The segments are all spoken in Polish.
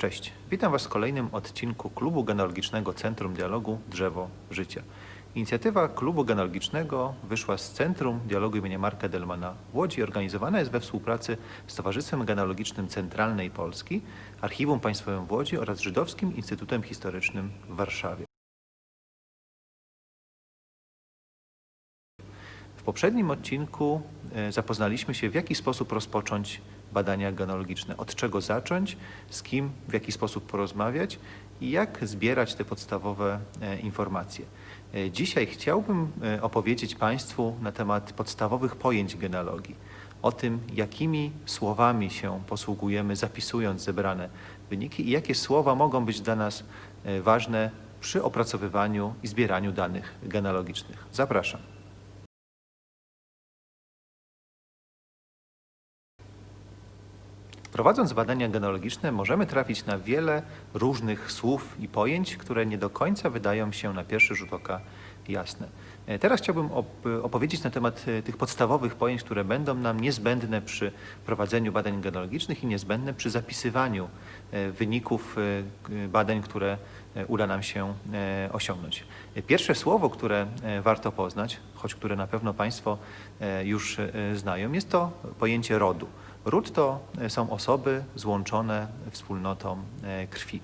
Cześć, witam Was w kolejnym odcinku Klubu Genealogicznego Centrum Dialogu Drzewo Życia. Inicjatywa Klubu Genealogicznego wyszła z Centrum Dialogu im. Marka Delmana w Łodzi organizowana jest we współpracy z Towarzystwem Genealogicznym Centralnej Polski, Archiwum Państwowym w Łodzi oraz Żydowskim Instytutem Historycznym w Warszawie. W poprzednim odcinku e, zapoznaliśmy się, w jaki sposób rozpocząć badania genealogiczne, od czego zacząć, z kim, w jaki sposób porozmawiać i jak zbierać te podstawowe e, informacje. E, Dzisiaj chciałbym e, opowiedzieć Państwu na temat podstawowych pojęć genealogii, o tym, jakimi słowami się posługujemy, zapisując zebrane wyniki i jakie słowa mogą być dla nas ważne przy opracowywaniu i zbieraniu danych genealogicznych. Zapraszam. Prowadząc badania genealogiczne, możemy trafić na wiele różnych słów i pojęć, które nie do końca wydają się na pierwszy rzut oka jasne. E, Teraz chciałbym op- opowiedzieć na temat e, tych podstawowych pojęć, które będą nam niezbędne przy prowadzeniu badań genealogicznych i niezbędne przy zapisywaniu e, wyników badań, które uda nam się osiągnąć. Pierwsze słowo, które warto poznać, choć które na pewno Państwo już znają, jest to pojęcie rodu. Ród to e, są osoby złączone wspólnotą e, krwi.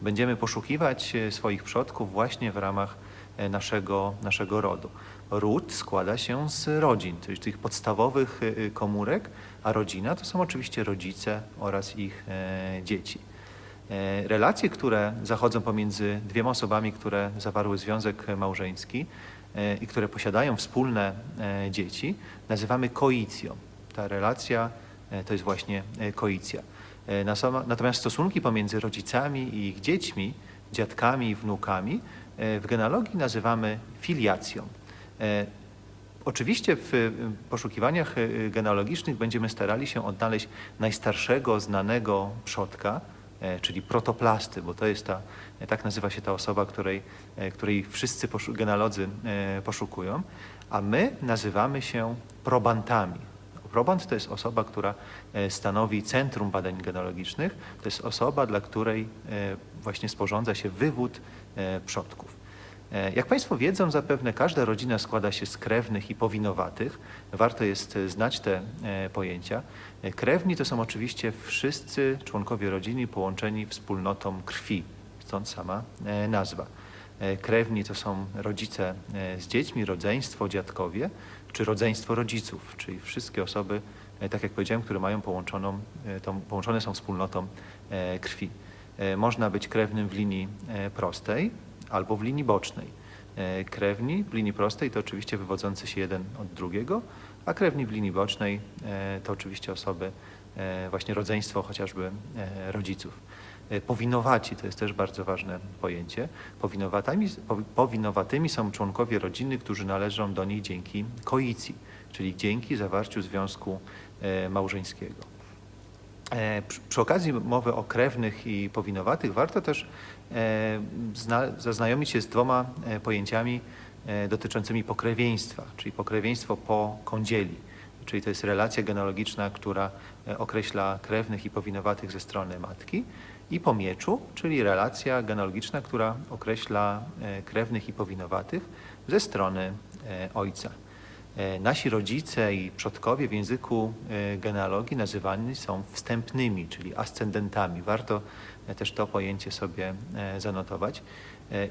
Będziemy poszukiwać e, swoich przodków właśnie w ramach naszego, naszego rodu. Ród składa się z rodzin, czyli tych podstawowych komórek, a rodzina to są oczywiście rodzice oraz ich dzieci. Relacje, które zachodzą pomiędzy dwiema osobami, które zawarły związek małżeński i które posiadają wspólne dzieci, nazywamy koicją. Ta relacja to jest właśnie e, koicja. E, Natomiast stosunki pomiędzy rodzicami i ich dziećmi, dziadkami i wnukami e, w genealogii nazywamy filiacją. E, Oczywiście w poszukiwaniach genealogicznych będziemy starali się odnaleźć najstarszego znanego przodka, e, czyli protoplasty, bo to jest ta, e, tak nazywa się ta osoba, której, e, której wszyscy poszu- genealodzy e, poszukują, a my nazywamy się probantami. Probant to jest osoba, która e, stanowi centrum badań genealogicznych, to jest osoba, dla której e, właśnie sporządza się wywód e, przodków. Jak Państwo wiedzą, zapewne każda rodzina składa się z krewnych i powinowatych. Warto jest znać te pojęcia. Krewni to są oczywiście wszyscy członkowie rodziny połączeni wspólnotą krwi, stąd sama nazwa. E, Krewni to są rodzice e, z dziećmi, rodzeństwo, dziadkowie, czy rodzeństwo rodziców, czyli wszystkie osoby, e, tak jak powiedziałem, które mają połączoną, tą, połączone są wspólnotą krwi. Można być krewnym w linii prostej albo w linii bocznej. Krewni w linii prostej to oczywiście wywodzący się jeden od drugiego, a krewni w linii bocznej to oczywiście osoby, właśnie rodzeństwo chociażby rodziców. E, Powinowaci to jest też bardzo ważne pojęcie. Powinowatami, powi- powinowatymi są członkowie rodziny, którzy należą do niej dzięki koicji, czyli dzięki zawarciu związku e, małżeńskiego. E, Przy, okazji mowy o krewnych i powinowatych warto też zna, zaznajomić się z dwoma pojęciami dotyczącymi pokrewieństwa, czyli pokrewieństwo po kądzieli, czyli to jest relacja genealogiczna, która e, określa krewnych i powinowatych ze strony matki i po mieczu, czyli relacja genealogiczna, która określa e, krewnych i powinowatych ze strony e, ojca. Nasi rodzice i przodkowie w języku genealogii nazywani są wstępnymi, czyli ascendentami. Warto też to pojęcie sobie zanotować.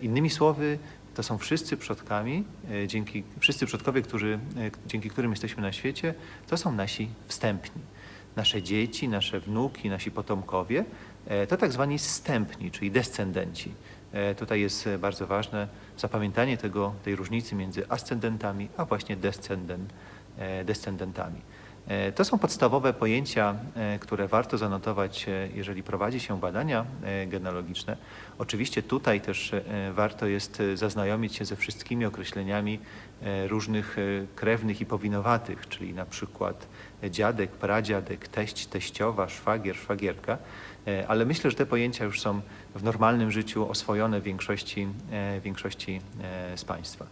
Innymi słowy, to są wszyscy przodkami, e, dzięki, wszyscy przodkowie, którzy, e, dzięki którym jesteśmy na świecie, to są nasi wstępni. Nasze dzieci, nasze wnuki, nasi potomkowie e, to tak zwani zstępni, czyli descendenci. Tutaj jest bardzo ważne zapamiętanie tego, tej różnicy między ascendentami, a właśnie descendent, descendentami. E, To są podstawowe pojęcia, e, które warto zanotować, e, jeżeli prowadzi się badania genealogiczne. Oczywiście tutaj też warto jest zaznajomić się ze wszystkimi określeniami różnych e, krewnych i powinowatych, czyli na przykład dziadek, pradziadek, teść, teściowa, szwagier, szwagierka. E, Ale myślę, że te pojęcia już są w normalnym życiu oswojone w większości, e, większości e, z Państwa.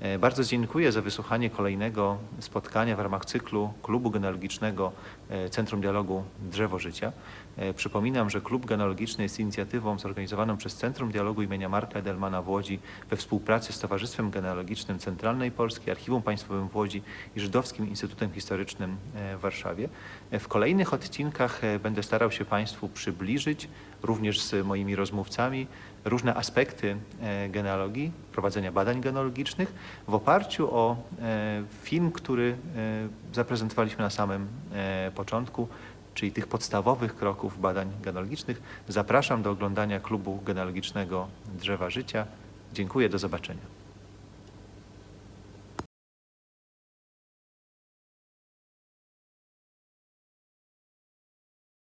E, Bardzo dziękuję za wysłuchanie kolejnego spotkania w ramach cyklu Klubu Genealogicznego e, Centrum Dialogu Drzewo Życia. E, Przypominam, że Klub Genealogiczny jest inicjatywą zorganizowaną przez Centrum Dialogu imienia Marka Edelmana w Łodzi we współpracy z Towarzystwem Genealogicznym Centralnej Polski, Archiwum Państwowym w Łodzi i Żydowskim Instytutem Historycznym e, w Warszawie. E, W kolejnych odcinkach e, będę starał się Państwu przybliżyć, również z moimi rozmówcami, różne aspekty genealogii, prowadzenia badań genealogicznych w oparciu o film, który zaprezentowaliśmy na samym początku, czyli tych podstawowych kroków badań genealogicznych. Zapraszam do oglądania klubu genealogicznego Drzewa Życia. Dziękuję, do zobaczenia.